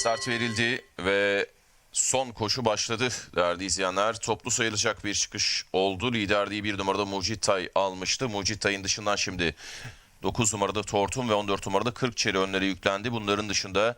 Start verildi ve son koşu başladı değerli izleyenler. Toplu sayılacak bir çıkış oldu. Liderliği bir numarada Mucit almıştı. Mucit Tay'ın dışından şimdi 9 numarada Tortum ve 14 numarada Kırkçeli önlere yüklendi. Bunların dışında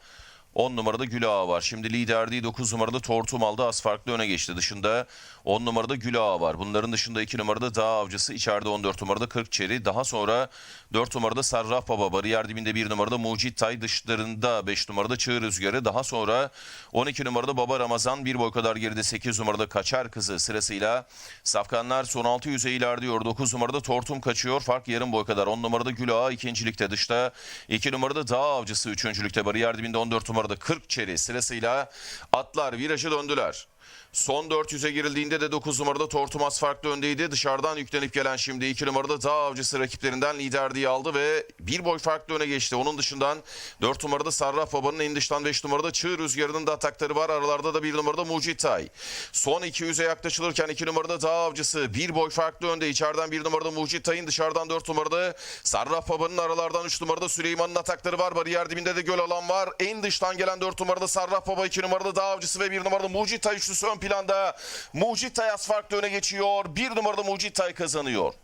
10 numarada Gül Ağa var. Şimdi liderliği 9 numarada Tortum aldı. Az farklı öne geçti. Dışında 10 numarada Gül Ağa var. Bunların dışında 2 numarada Dağ Avcısı. içeride 14 numarada Kırkçeli. Daha sonra 4 numarada Sarraf Baba. Bariyer dibinde 1 numarada Mucit Tay. Dışlarında 5 numarada Çığ Rüzgarı. Daha sonra 12 numarada Baba Ramazan. Bir boy kadar geride 8 numarada Kaçar Kızı sırasıyla. Safkanlar son 6 yüze ilerliyor. 9 numarada Tortum kaçıyor. Fark yarım boy kadar. 10 numarada Gül Ağa ikincilikte. Dışta 2 numarada Dağ Avcısı üçüncülükte. Bariyer dibinde 14 numarada Kırkçeli sırasıyla atlar virajı döndüler. Son 400'e girildiğinde de 9 numarada Tortumas farklı öndeydi. Dışarıdan yüklenip gelen şimdi 2 numarada Dağ Avcısı rakiplerinden liderliği aldı ve bir boy farklı öne geçti. Onun dışından 4 numarada Sarraf Baba'nın en dıştan 5 numarada Çığ Rüzgarı'nın da atakları var. Aralarda da 1 numarada Mucitay. Son 200'e yaklaşılırken 2 numarada Dağ Avcısı bir boy farklı önde. İçeriden 1 numarada Mucitay'ın dışarıdan 4 numarada Sarraf Baba'nın aralardan 3 numarada Süleyman'ın atakları var. Bariyer dibinde de göl alan var. En dıştan gelen 4 numarada Sarraf Baba 2 numarada Dağ Avcısı ve 1 numarada Mucitay 3 koşusu ön planda. Mucit Tayas farklı öne geçiyor. Bir numaralı Mucit Tay kazanıyor.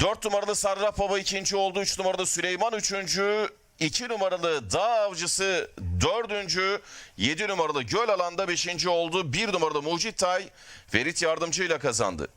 Dört numaralı Sarraf Baba ikinci oldu. Üç numaralı Süleyman üçüncü. 2 numaralı Dağ Avcısı 4. 7 numaralı Göl Alanda 5. oldu. 1 numaralı Mucit Tay Ferit Yardımcı ile kazandı.